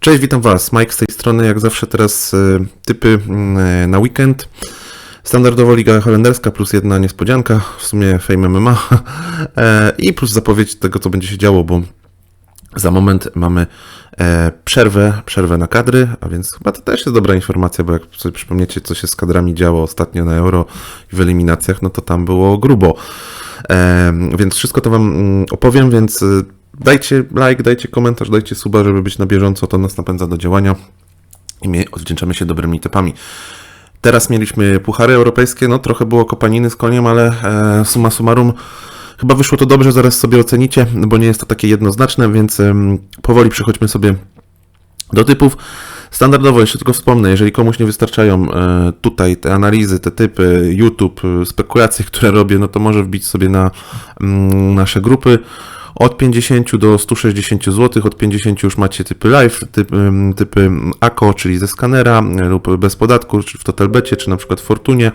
Cześć, witam Was. Mike z tej strony, jak zawsze teraz y, typy y, na weekend. Standardowo Liga Holenderska plus jedna niespodzianka, w sumie Fame MMA e, i plus zapowiedź tego, co będzie się działo, bo za moment mamy e, przerwę, przerwę na kadry, a więc chyba to też jest dobra informacja, bo jak sobie przypomniecie, co się z kadrami działo ostatnio na Euro i w eliminacjach, no to tam było grubo. E, więc wszystko to Wam mm, opowiem, więc y, dajcie like, dajcie komentarz, dajcie suba, żeby być na bieżąco, to nas napędza do działania i my odwdzięczamy się dobrymi typami. Teraz mieliśmy puchary europejskie, no trochę było kopaniny z koniem, ale e, summa summarum chyba wyszło to dobrze, zaraz sobie ocenicie, bo nie jest to takie jednoznaczne, więc em, powoli przechodźmy sobie do typów. Standardowo, jeszcze tylko wspomnę, jeżeli komuś nie wystarczają e, tutaj te analizy, te typy, YouTube, e, spekulacje, które robię, no to może wbić sobie na mm, nasze grupy. Od 50 do 160 zł, od 50 już macie typy live, typy, ym, typy AKO, czyli ze skanera y, lub bez podatku, czy w Totalbecie, czy na przykład w Fortunie.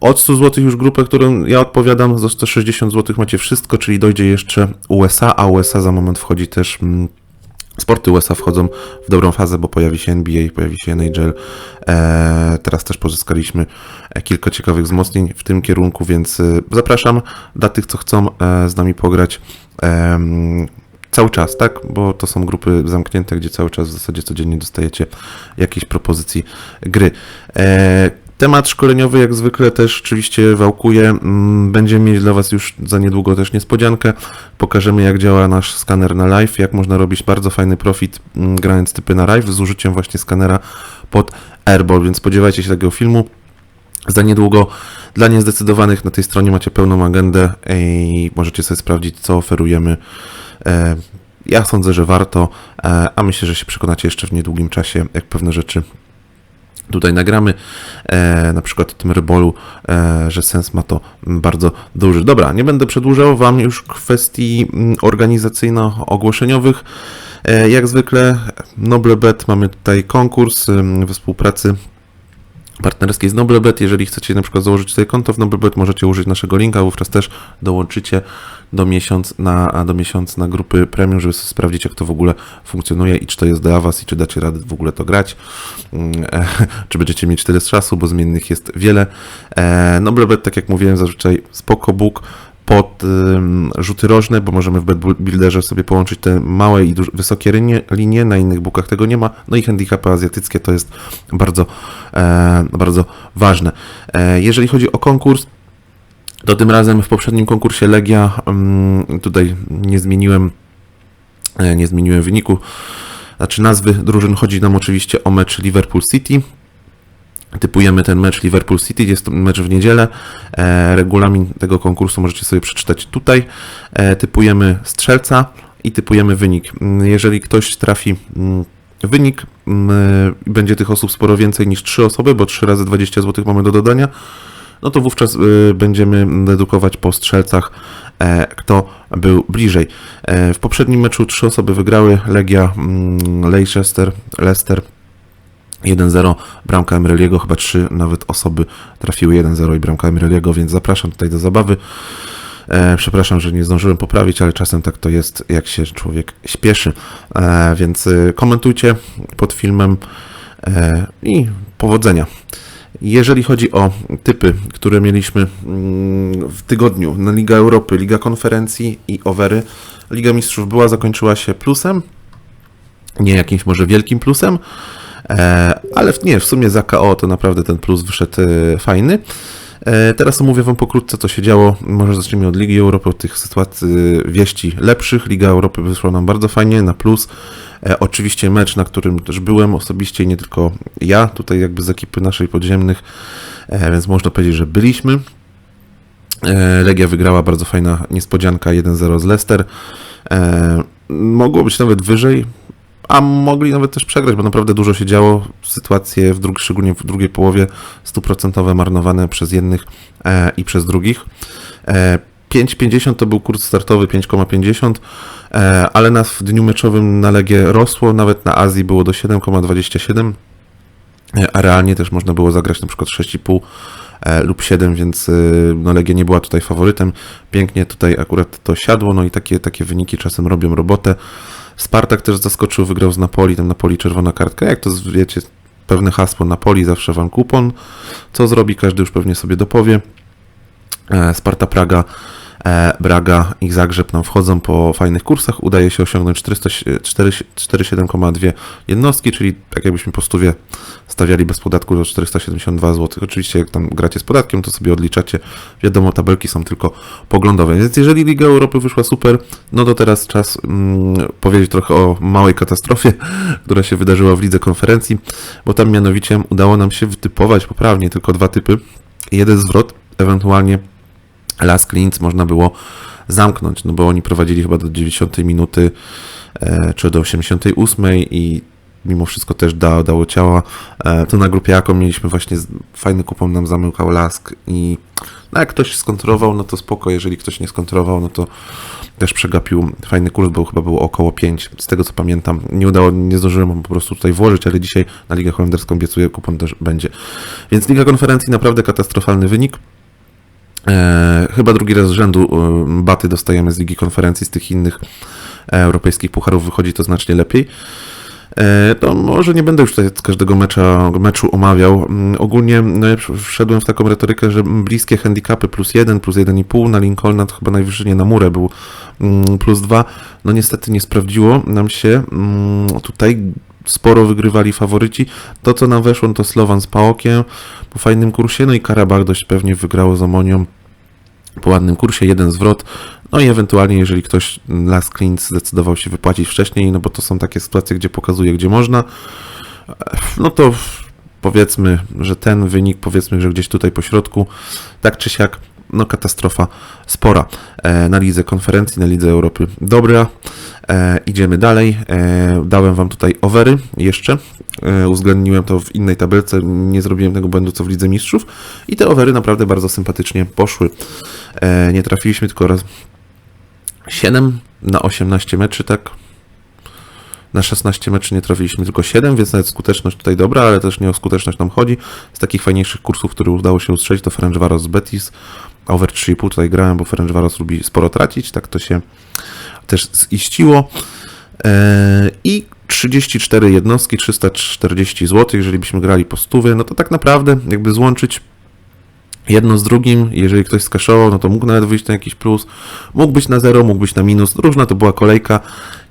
Od 100 zł już grupę, którą ja odpowiadam, za 160 zł macie wszystko, czyli dojdzie jeszcze USA, a USA za moment wchodzi też mm, Sporty USA wchodzą w dobrą fazę, bo pojawi się NBA, pojawi się NHL. E, teraz też pozyskaliśmy e, kilka ciekawych wzmocnień w tym kierunku, więc e, zapraszam dla tych, co chcą z nami pograć. Cały czas, tak? Bo to są grupy zamknięte, gdzie cały czas w zasadzie codziennie dostajecie jakieś propozycji gry. Temat szkoleniowy jak zwykle też oczywiście wałkuje. Mm, Będziemy mieć dla Was już za niedługo też niespodziankę. Pokażemy jak działa nasz skaner na live, jak można robić bardzo fajny profit mm, grając typy na live z użyciem właśnie skanera pod Airball, więc spodziewajcie się takiego filmu. Za niedługo dla niezdecydowanych na tej stronie macie pełną agendę i możecie sobie sprawdzić co oferujemy. E, Ja sądzę, że warto, e, a myślę, że się przekonacie jeszcze w niedługim czasie, jak pewne rzeczy tutaj nagramy, e, na przykład tym rybolu, e, że sens ma to bardzo duży. Dobra, nie będę przedłużał Wam już kwestii mm, organizacyjno-ogłoszeniowych. E, jak zwykle NobleBet mamy tutaj konkurs we współpracy partnerskiej z NobleBet. Jeżeli chcecie na przykład założyć sobie konto w NobleBet, możecie użyć naszego linka, wówczas też dołączycie do miesiąc na, do miesiąc na grupy premium, żeby sprawdzić, jak to w ogóle funkcjonuje i czy to jest dla Was i czy dacie radę w ogóle to grać. Mm, e, Czy będziecie mieć tyle z czasu, bo zmiennych jest wiele. E, NobleBet, tak jak mówiłem, zazwyczaj spoko book pod rzuty rożne, bo możemy w Builderze sobie połączyć te małe i duż- wysokie linie, na innych bookach tego nie ma, no i handicapy azjatyckie to jest bardzo, e, bardzo ważne. E, jeżeli chodzi o konkurs, to tym razem w poprzednim konkursie Legia, tutaj nie zmieniłem, e, nie zmieniłem wyniku, znaczy nazwy drużyn, chodzi nam oczywiście o mecz Liverpool City, Typujemy ten mecz Liverpool City, jest to mecz w niedzielę. E, regulamin tego konkursu możecie sobie przeczytać tutaj. E, typujemy strzelca i typujemy wynik. Mm, Jeżeli ktoś trafi mm, wynik, mm, będzie tych osób sporo więcej niż 3 osoby, bo 3 razy 20 zł mamy do dodania, no to wówczas y, będziemy dedukować po strzelcach, e, kto był bliżej. E, w poprzednim meczu 3 osoby wygrały, Legia, Leicester, Leicester 1-0, bramka Emreliego, chyba trzy nawet osoby trafiły 1-0 i bramka Emreliego, więc zapraszam tutaj do zabawy. E, przepraszam, że nie zdążyłem poprawić, ale czasem tak to jest, jak się człowiek śpieszy. E, więc e, komentujcie pod filmem i powodzenia. Jeżeli chodzi o typy, które mieliśmy mm, w tygodniu na Liga Europy, Liga Konferencji i Overy, Liga Mistrzów była, zakończyła się plusem, nie jakimś może wielkim plusem, ale w, nie, w sumie za KO to naprawdę ten plus wyszedł e, fajny. E, Teraz omówię Wam pokrótce, co się działo. Może zacznijmy od Ligi Europy, od tych sytuacji wieści lepszych. Liga Europy wyszła nam bardzo fajnie, na plus. E, Oczywiście mecz, na którym też byłem osobiście nie tylko ja, tutaj jakby z ekipy naszej podziemnych, e, więc można powiedzieć, że byliśmy. E, Legia wygrała bardzo fajna niespodzianka 1-0 z Leicester. E, Mogło być nawet wyżej, a mogli nawet też przegrać, bo naprawdę dużo się działo. Sytuacje, w drug, szczególnie w drugiej połowie, stuprocentowe marnowane przez jednych e, i przez drugich. E, 5,50 to był kurs startowy 5,50, e, ale na, w dniu meczowym na Legię rosło, nawet na Azji było do 7,27, e, a realnie też można było zagrać na przykład 6,5 e, lub 7, więc e, no, Legia nie była tutaj faworytem. Pięknie tutaj akurat to siadło, no i takie, takie wyniki czasem robią robotę. Spartak też zaskoczył, wygrał z Napoli, tam Napoli czerwona kartka. Jak to wiecie, pewne hasło Napoli, zawsze wam kupon. Co zrobi, każdy już pewnie sobie dopowie. E, Sparta Praga, Braga i Zagrzeb nam wchodzą po fajnych kursach. Udaje się osiągnąć 47,2 jednostki, czyli tak jakbyśmy po stówie stawiali bez podatku do 472 zł. Oczywiście jak tam gracie z podatkiem, to sobie odliczacie. Wiadomo, tabelki są tylko poglądowe. Więc jeżeli Liga Europy wyszła super, no to teraz czas mm, powiedzieć trochę o małej katastrofie, która się wydarzyła w Lidze Konferencji, bo tam mianowicie udało nam się wytypować poprawnie tylko dwa typy. Jeden zwrot, ewentualnie Last Cleans można było zamknąć, no bo oni prowadzili chyba do 90 minuty e, czy do 88 i mimo wszystko też da, dało ciała. E, to na grupie jaką mieliśmy właśnie fajny kupon nam zamykał Lask i no jak ktoś skontrolował, no to spoko, jeżeli ktoś nie skontrolował, no to też przegapił fajny kurs, bo chyba było około 5, z tego co pamiętam. Nie udało, nie zdążyłem po prostu tutaj włożyć, ale dzisiaj na Ligę Holenderską obiecuję, kupon też będzie. Więc Liga Konferencji naprawdę katastrofalny wynik. E, chyba drugi raz z rzędu e, baty dostajemy z Ligi Konferencji, z tych innych e, europejskich pucharów wychodzi to znacznie lepiej. E, To może nie będę już tutaj każdego mecza, meczu omawiał. Mm, Ogólnie no ja wszedłem w taką retorykę, że bliskie handicapy plus 1, plus 1,5 na Lincolna to chyba najwyżej nie na murę był mm, plus 2. No niestety nie sprawdziło nam się. Mm, Tutaj sporo wygrywali faworyci. To co nam weszło no to Slovan z Paokiem po fajnym kursie, no i Karabach dość pewnie wygrało z Omonią po ładnym kursie, jeden zwrot, no i ewentualnie jeżeli ktoś Last Cleans zdecydował się wypłacić wcześniej, no bo to są takie sytuacje, gdzie pokazuje, gdzie można, no to powiedzmy, że ten wynik, powiedzmy, że gdzieś tutaj po środku, tak czy siak, no katastrofa spora e, na lidze konferencji, na lidze Europy. Dobra, e, idziemy dalej. E, dałem wam tutaj overy jeszcze, uwzględniłem to w innej tabelce, nie zrobiłem tego błędu co w Lidze Mistrzów i te overy naprawdę bardzo sympatycznie poszły. Nie trafiliśmy tylko raz 7 na 18 meczy, tak? Na 16 meczy nie trafiliśmy tylko 7, więc nawet skuteczność tutaj dobra, ale też nie o skuteczność nam chodzi. Z takich fajniejszych kursów, które udało się ustrzelić, to Ferencvaros z Betis. Over 3,5 tutaj grałem, bo Ferencvaros lubi sporo tracić, tak to się też ziściło. Eee, I 34 jednostki, 340 zł, jeżeli byśmy grali po stówie, no to tak naprawdę jakby złączyć jedno z drugim, jeżeli ktoś skaszował, no to mógł nawet wyjść na jakiś plus, mógł być na zero, mógł być na minus, różna to była kolejka.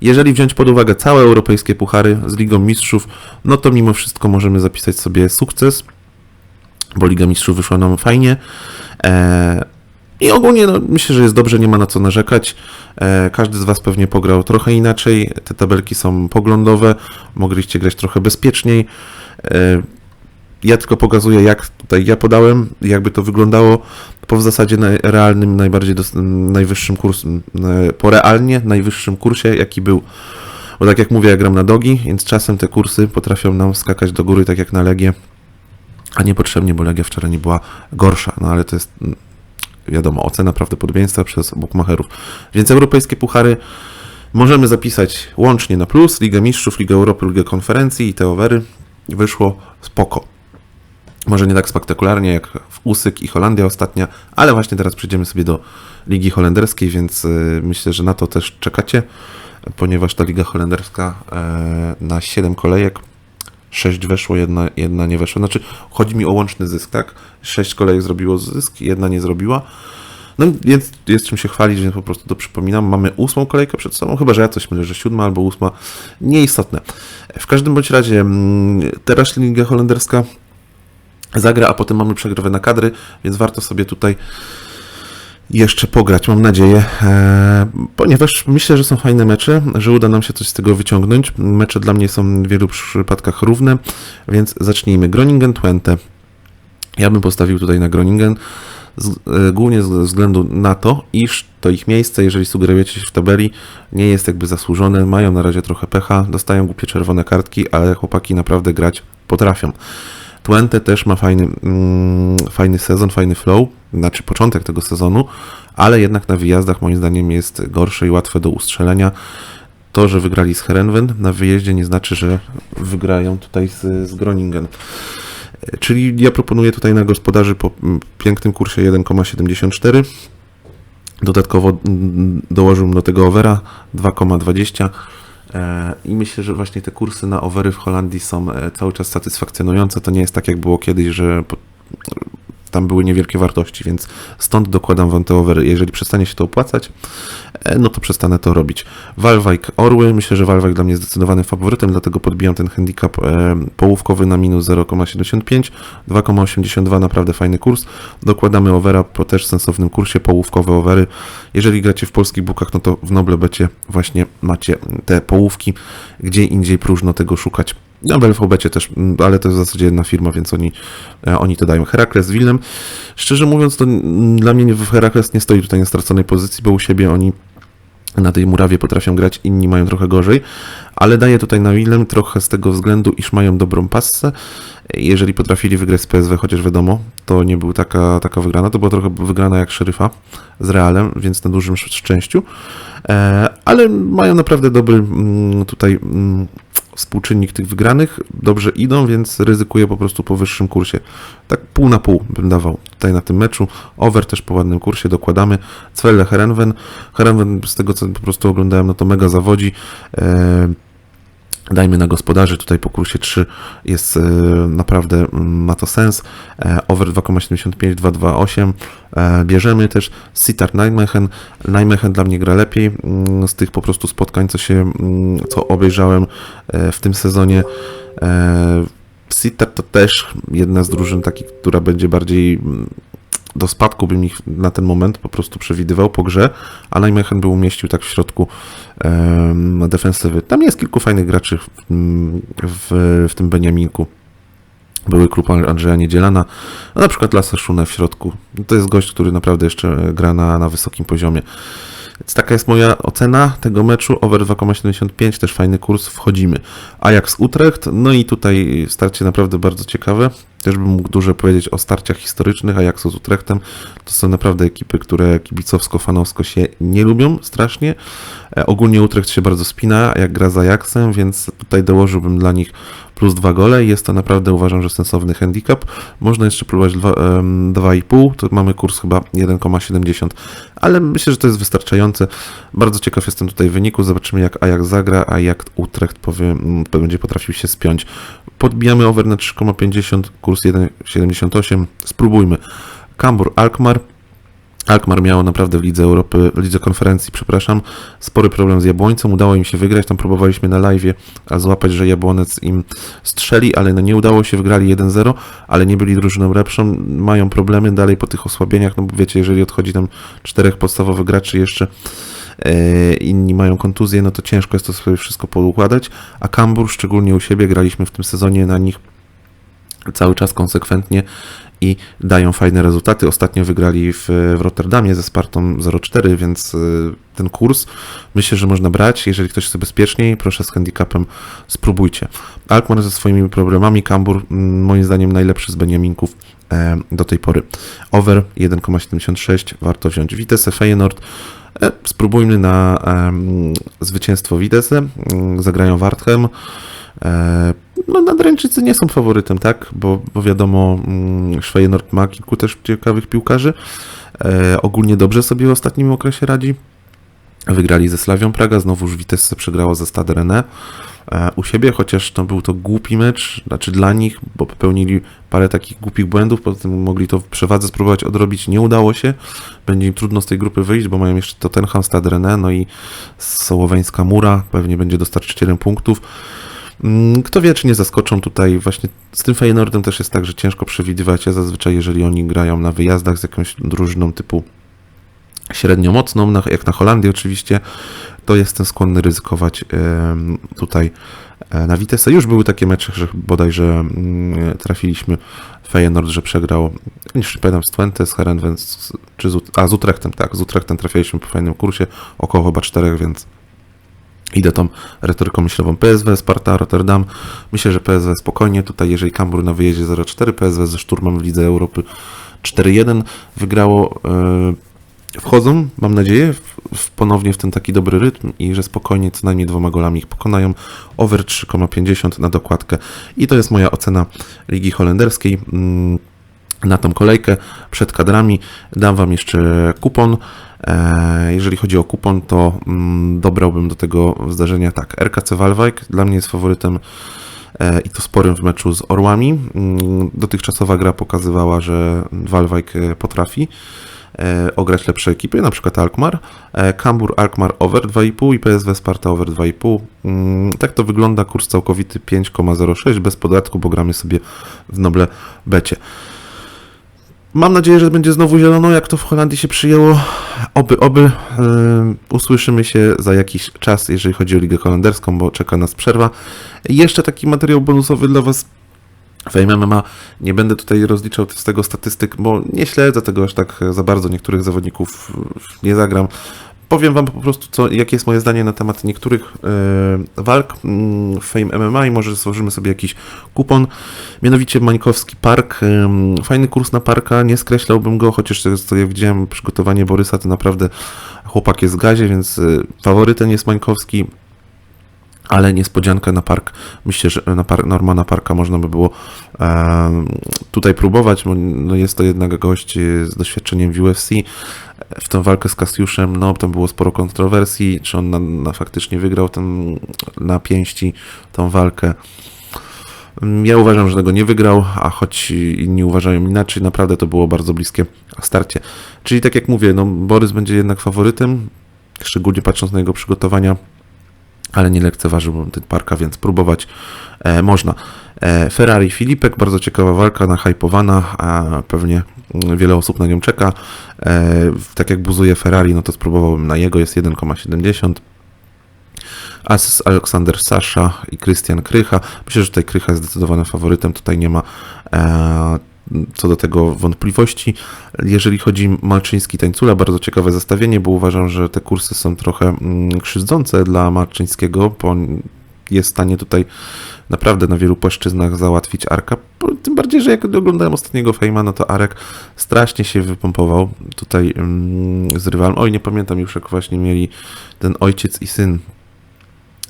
Jeżeli wziąć pod uwagę całe europejskie puchary z Ligą Mistrzów, no to mimo wszystko możemy zapisać sobie sukces, bo Liga Mistrzów wyszła nam fajnie. Eee, I ogólnie no, myślę, że jest dobrze, nie ma na co narzekać. E, każdy z Was pewnie pograł trochę inaczej. Te tabelki są poglądowe, mogliście grać trochę bezpieczniej. E, ja tylko pokazuję, jak tutaj ja podałem, jakby to wyglądało po w zasadzie realnym, najbardziej najwyższym kursem, e, po realnie najwyższym kursie, jaki był. Bo tak jak mówię, ja gram na dogi, więc czasem te kursy potrafią nam skakać do góry, tak jak na Legię, a niepotrzebnie, bo Legia wczoraj nie była gorsza, no ale to jest mm, wiadomo, ocena prawdopodobieństwa przez bookmacherów. Więc europejskie puchary możemy zapisać łącznie na plus, Ligę Mistrzów, Ligę Europy, Ligę Konferencji i te overy. Wyszło spoko. Może nie tak spektakularnie jak w Usyk i Holandia ostatnia, ale właśnie teraz przejdziemy sobie do Ligi Holenderskiej, więc y, myślę, że na to też czekacie, ponieważ ta Liga Holenderska e, na 7 kolejek 6 weszło, jedna, jedna nie weszła. Znaczy, chodzi mi o łączny zysk, tak? 6 kolejek zrobiło zysk, jedna nie zrobiła. No więc jest czym się chwalić, więc po prostu to przypominam. Mamy ósmą kolejkę przed sobą, chyba że ja coś mylę, że siódma albo ósma. Nieistotne. W każdym bądź razie mm, teraz Liga Holenderska zagra, a potem mamy przegrawę na kadry, więc warto sobie tutaj jeszcze pograć, mam nadzieję, e, ponieważ myślę, że są fajne mecze, że uda nam się coś z tego wyciągnąć. Mecze dla mnie są w wielu przypadkach równe, więc zacznijmy. Groningen Twente. Ja bym postawił tutaj na Groningen, e, głównie ze względu na to, iż to ich miejsce, jeżeli sugerujecie się w tabeli, nie jest jakby zasłużone, mają na razie trochę pecha, dostają głupie czerwone kartki, ale chłopaki naprawdę grać potrafią. Twente też ma fajny, mm, fajny sezon, fajny flow, znaczy początek tego sezonu, ale jednak na wyjazdach moim zdaniem jest gorsze i łatwe do ustrzelenia. To, że wygrali z Herenven na wyjeździe nie znaczy, że wygrają tutaj z, z Groningen. E, Czyli ja proponuję tutaj na gospodarzy po pięknym kursie 1,74. Dodatkowo mm, dołożyłbym do tego overa 2,20 E, I myślę, że właśnie te kursy na overy w Holandii są e, cały czas satysfakcjonujące. To nie jest tak, jak było kiedyś, że tam były niewielkie wartości, więc stąd dokładam wam te overy. Jeżeli przestanie się to opłacać, e, no to przestanę to robić. Walwajk Orły, myślę, że Walwajk dla mnie jest zdecydowanym faworytem, dlatego podbijam ten handicap e, połówkowy na minus 0,75, 2,82 naprawdę fajny kurs. Dokładamy overa po też sensownym kursie, połówkowe overy. Jeżeli gracie w polskich bookach, no to w Noble Becie właśnie macie te połówki, gdzie indziej próżno tego szukać. No w LVB też, mm, ale to jest w zasadzie jedna firma, więc oni, e, oni to dają. Herakles z Wilnem. Szczerze mówiąc, to dla mnie nie- Herakles nie stoi tutaj na straconej pozycji, bo u siebie oni na tej murawie potrafią grać, inni mają trochę gorzej, ale daję tutaj na Willem trochę z tego względu, iż mają dobrą passę. Jeżeli potrafili wygrać z PSW, chociaż wiadomo, to nie był taka, taka wygrana, to była trochę wygrana jak szeryfa z Realem, więc na dużym sz- szczęściu, e, ale mają naprawdę dobry mm, tutaj mm, współczynnik tych wygranych, dobrze idą, więc ryzykuję po prostu po wyższym kursie. Tak pół na pół bym dawał tutaj na tym meczu. Over też po ładnym kursie dokładamy. Cwelle Herenven. Herenven z tego co po prostu oglądałem, no to mega zawodzi. E, Dajmy na gospodarzy, tutaj po kursie 3 jest e, naprawdę, mm, ma to sens. E, over 2,75, 2,28. E, bierzemy też Sitar Nijmegen. Nijmegen dla mnie gra lepiej mm, z tych po prostu spotkań, co się, mm, co obejrzałem w tym sezonie. Sitar to też jedna z drużyn takich, która będzie bardziej do spadku bym ich na ten moment po prostu przewidywał po grze, a Nijmegen by umieścił tak w środku em, defensywy. Tam jest kilku fajnych graczy w, w, w tym Beniaminku. Były klub Andrzeja Niedzielana, a na przykład Lasse Szune w środku. To jest gość, który naprawdę jeszcze gra na, na wysokim poziomie. Więc taka jest moja ocena tego meczu. Over 2,75, też fajny kurs, wchodzimy. Ajax Utrecht, no i tutaj starcie naprawdę bardzo ciekawe. Też bym mógł dużo powiedzieć o starciach historycznych Ajaxu z Utrechtem. To są naprawdę ekipy, które kibicowsko-fanowsko się nie lubią strasznie. E, ogólnie Utrecht się bardzo spina, jak gra z Ajaxem, więc tutaj dołożyłbym dla nich plus dwa gole. Jest to naprawdę uważam, że sensowny handicap. Można jeszcze próbować dwa- em, 2,5, to mamy kurs chyba 1,70, ale myślę, że to jest wystarczające. Bardzo ciekaw jestem tutaj wyniku. Zobaczymy jak Ajax zagra, a jak Utrecht powie, będzie potrafił się spiąć. Podbijamy over na 3,50, kurs 1,78. Spróbujmy. Kambur Alkmaar. Alkmaar miało naprawdę w Lidze Europy, w Lidze Konferencji, przepraszam, spory problem z Jabłońcem. Udało im się wygrać. Tam próbowaliśmy na live złapać, że Jabłonec im strzeli, ale no nie udało się. Wygrali 1-0, ale nie byli drużyną lepszą. Mają problemy dalej po tych osłabieniach. No bo wiecie, jeżeli odchodzi tam czterech podstawowych graczy jeszcze e, inni mają kontuzję, no to ciężko jest to sobie wszystko poukładać. A Kambur, szczególnie u siebie, graliśmy w tym sezonie na nich cały czas konsekwentnie i dają fajne rezultaty. Ostatnio wygrali w, w Rotterdamie ze Spartą 0-4, więc y, ten kurs myślę, że można brać. Jeżeli ktoś chce bezpieczniej, proszę z handicapem spróbujcie. Alkmaar ze swoimi problemami, Kambur mm, moim zdaniem najlepszy z Beniaminków e, do tej pory. Over 1,76 warto wziąć. Vitesse Feyenoord e, spróbujmy na zwycięstwo Vitesse. Mm, Zagrają Warthem. No, Nadręczycy nie są faworytem, tak? Bo, bo wiadomo, mm, Schweinort ma kilku też ciekawych piłkarzy. E, ogólnie dobrze sobie w ostatnim okresie radzi. Wygrali ze Slawią Praga, znowuż Vitesse przegrało ze Stade Rennais e, u siebie, chociaż to był to głupi mecz, znaczy dla nich, bo popełnili parę takich głupich błędów, potem mogli to w przewadze spróbować odrobić, nie udało się. Będzie im trudno z tej grupy wyjść, bo mają jeszcze Tottenham, Stade Rennais, no i Sołoweńska Mura, pewnie będzie dostarczycielem punktów. Mm, Kto wie, czy nie zaskoczą tutaj właśnie z tym Feyenoordem też jest tak, że ciężko przewidywać, a zazwyczaj jeżeli oni grają na wyjazdach z jakąś drużyną typu średnio mocną, jak na Holandię oczywiście, to jestem skłonny ryzykować tutaj e, na Vitesse. Już były takie mecze, że bodajże mm, trafiliśmy Feyenoord, że przegrał, nie pamiętam, z Twente, z Herenven, z- czy z, a z Utrechtem, tak, z Utrechtem trafialiśmy po fajnym kursie, około chyba czterech, więc Idę tą retoryką myślową PSW, Sparta, Rotterdam. Myślę, że PSW spokojnie. Tutaj, jeżeli Kambur na wyjeździe 0-4, PSW ze szturmem w Lidze Europy 4-1 wygrało. e, Wchodzą, mam nadzieję, w, ponownie w ten taki dobry rytm i że spokojnie co najmniej dwoma golami ich pokonają. Over 3,50 na dokładkę. I to jest moja ocena Ligi Holenderskiej. Mm, na tą kolejkę przed kadrami. Dam Wam jeszcze kupon jeżeli chodzi o kupon, to mm, dobrałbym do tego zdarzenia tak. RKC Walwajk dla mnie jest faworytem e, i to sporym w meczu z Orłami. Mm, Dotychczasowa gra pokazywała, że Walwajk e, potrafi e, ograć lepsze ekipy, na przykład Alkmaar. E, Kambur Alkmaar over 2,5 i PSW Sparta over 2,5. Mm, Tak to wygląda, kurs całkowity 5,06 bez podatku, bo gramy sobie w Noble Becie. Mam nadzieję, że będzie znowu zielono, jak to w Holandii się przyjęło. Oby, oby. Yy, usłyszymy się za jakiś czas, jeżeli chodzi o Ligę Holenderską, bo czeka nas przerwa. Jeszcze taki materiał bonusowy dla Was. Fame MMA. Nie będę tutaj rozliczał z tego statystyk, bo nie śledzę tego aż tak za bardzo. Niektórych zawodników nie zagram. Powiem Wam po prostu, co, jakie jest moje zdanie na temat niektórych yy, walk yy, Fame MMA i może stworzymy sobie jakiś kupon. Mianowicie Mańkowski Park. Yy, fajny kurs na Parka, nie skreślałbym go, chociaż co ja widziałem, przygotowanie Borysa, to naprawdę chłopak jest w gazie, więc yy, faworytem jest Mańkowski. Ale niespodziankę na park, myślę, że na Normana Parka można by było tutaj próbować, bo no jest to jednak gość z doświadczeniem w UFC. W tę walkę z Kasiuszem, no tam było sporo kontrowersji, czy on na, na faktycznie wygrał ten, na pięści tą walkę. Ja uważam, że tego nie wygrał, a choć inni uważają inaczej, naprawdę to było bardzo bliskie starcie. Czyli tak jak mówię, no Borys będzie jednak faworytem, szczególnie patrząc na jego przygotowania ale nie lekceważyłbym ten parka, więc próbować e, można. E, Ferrari Filipek, bardzo ciekawa walka, nahypowana, a pewnie wiele osób na nią czeka. E, tak jak buzuje Ferrari, no to spróbowałbym na jego, jest 1,70. As Aleksander Sasza i Krystian Krycha. Myślę, że tutaj Krycha jest zdecydowanym faworytem, tutaj nie ma e, co do tego wątpliwości. Jeżeli chodzi Malczyński Tańcula, bardzo ciekawe zestawienie, bo uważam, że te kursy są trochę mm, krzywdzące dla Malczyńskiego, bo jest w stanie tutaj naprawdę na wielu płaszczyznach załatwić Arka. Tym bardziej, że jak oglądałem ostatniego Fejma, to Arek strasznie się wypompował tutaj mm, z rywalem. Oj, nie pamiętam już, jak właśnie mieli ten ojciec i syn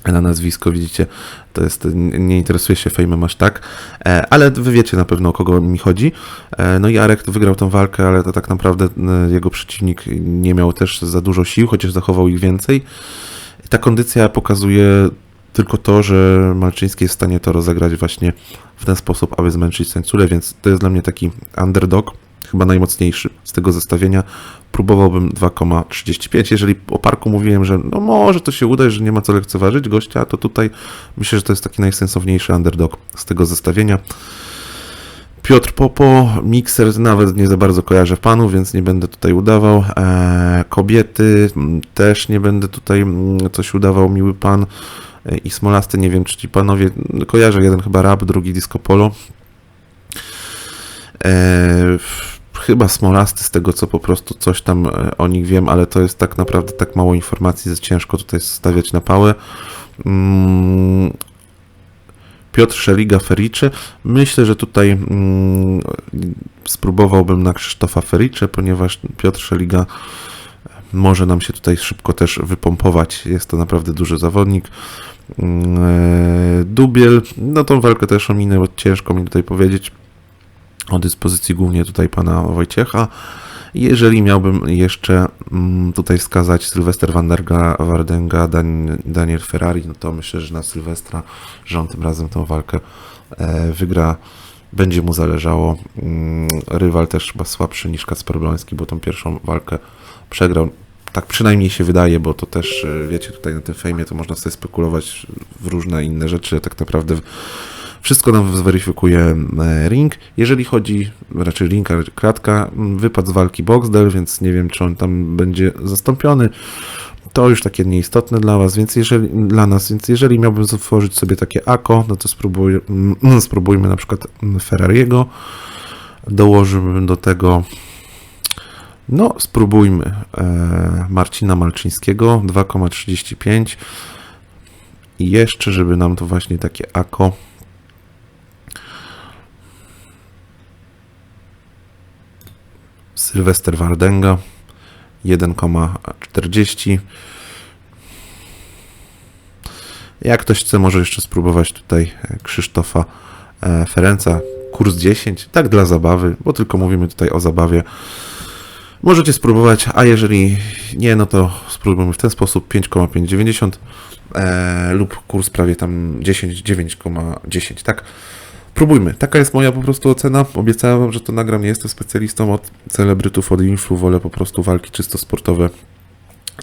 na nazwisko, widzicie, to jest, nie interesuje się fejmem aż tak, e, ale wy wiecie na pewno o kogo mi chodzi. E, No i Arek wygrał tą walkę, ale to tak naprawdę e, jego przeciwnik nie miał też za dużo sił, chociaż zachował ich więcej. Ta kondycja pokazuje tylko to, że Malczyński jest w stanie to rozegrać właśnie w ten sposób, aby zmęczyć Tańculę, więc to jest dla mnie taki underdog, chyba najmocniejszy z tego zestawienia. Próbowałbym 2,35. Jeżeli o parku mówiłem, że no może to się uda, że nie ma co lekceważyć gościa, to tutaj myślę, że to jest taki najsensowniejszy underdog z tego zestawienia. Piotr Popo, mikser nawet nie za bardzo kojarzę panu, więc nie będę tutaj udawał. Eee, kobiety też nie będę tutaj coś udawał, miły pan. E, I Smolasty, nie wiem czy ci panowie, kojarzę jeden chyba rap, drugi disco polo. Eee, chyba Smolasty, z tego co po prostu coś tam e, o nich wiem, ale to jest tak naprawdę tak mało informacji, że ciężko tutaj stawiać na pałę. Mm, Piotr Szeliga Fericze. Myślę, że tutaj mm, spróbowałbym na Krzysztofa Fericze, ponieważ Piotr Szeliga może nam się tutaj szybko też wypompować. Jest to naprawdę duży zawodnik. Mm, e, Dubiel, no tą walkę też ominę, bo ciężko mi tutaj powiedzieć o dyspozycji głównie tutaj pana Wojciecha. Jeżeli miałbym jeszcze mm, tutaj wskazać Sylwester Wanderga, Wardenga, Dan, Daniel Ferrari, no to myślę, że na Sylwestra, on tym razem tą walkę e, wygra. Będzie mu zależało. Mm, Rywal też chyba słabszy niż Kacper Bloński, bo tą pierwszą walkę przegrał. Tak przynajmniej się wydaje, bo to też, e, wiecie, tutaj na tym fejmie to można sobie spekulować w różne inne rzeczy. Tak naprawdę wszystko nam zweryfikuje e, ring. Jeżeli chodzi, raczej ring, a kratka, m, wypadł z walki Boxdel, więc nie wiem, czy on tam będzie zastąpiony. To już takie nieistotne dla was, więc jeżeli, dla nas, więc jeżeli miałbym stworzyć sobie takie AKO, no to spróbuj, mm, spróbujmy na przykład Ferrariego. Dołożyłbym do tego no, spróbujmy e, Marcina Malczyńskiego 2,35 i jeszcze, żeby nam to właśnie takie AKO Sylwester Wardenga 1,40 Jak ktoś chce, może jeszcze spróbować tutaj Krzysztofa e, Ferenca, kurs 10, tak dla zabawy, bo tylko mówimy tutaj o zabawie. Możecie spróbować, a jeżeli nie, no to spróbujmy w ten sposób 5,590 e, lub kurs prawie tam 10, 9,10, tak? Próbujmy. Taka jest moja po prostu ocena. Obiecałem wam, że to nagram. Nie jestem specjalistą od celebrytów, od influ. Wolę po prostu walki czysto sportowe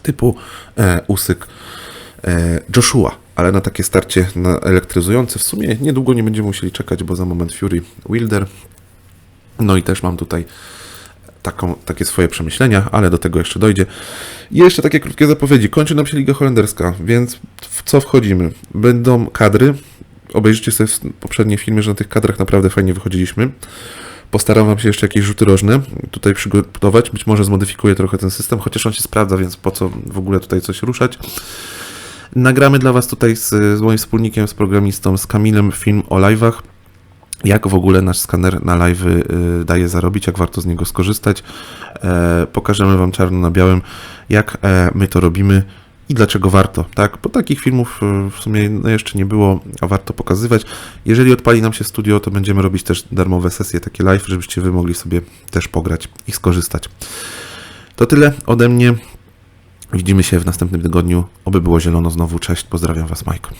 typu e, Usyk, e, Joshua. Ale na takie starcie na elektryzujące w sumie niedługo nie będziemy musieli czekać, bo za moment Fury Wilder. No i też mam tutaj taką, takie swoje przemyślenia, ale do tego jeszcze dojdzie. I jeszcze takie krótkie zapowiedzi. Kończy nam się Liga Holenderska, więc w co wchodzimy? Będą kadry. Obejrzyjcie sobie w poprzedniej filmie, że na tych kadrach naprawdę fajnie wychodziliśmy. Postaram Wam się jeszcze jakieś rzuty rożne tutaj przygotować. Być może zmodyfikuję trochę ten system, chociaż on się sprawdza, więc po co w ogóle tutaj coś ruszać. Nagramy dla Was tutaj z, z moim wspólnikiem, z programistą, z Kamilem film o live'ach jak w ogóle nasz skaner na live y, daje zarobić, jak warto z niego skorzystać. E, pokażemy Wam czarno na białym, jak e, my to robimy i dlaczego warto, tak? Bo takich filmów y, w sumie no, jeszcze nie było, a warto pokazywać. Jeżeli odpali nam się studio, to będziemy robić też darmowe sesje, takie live, żebyście Wy mogli sobie też pograć i skorzystać. To tyle ode mnie. Widzimy się w następnym tygodniu. Oby było zielono znowu. Cześć, pozdrawiam Was, Majko.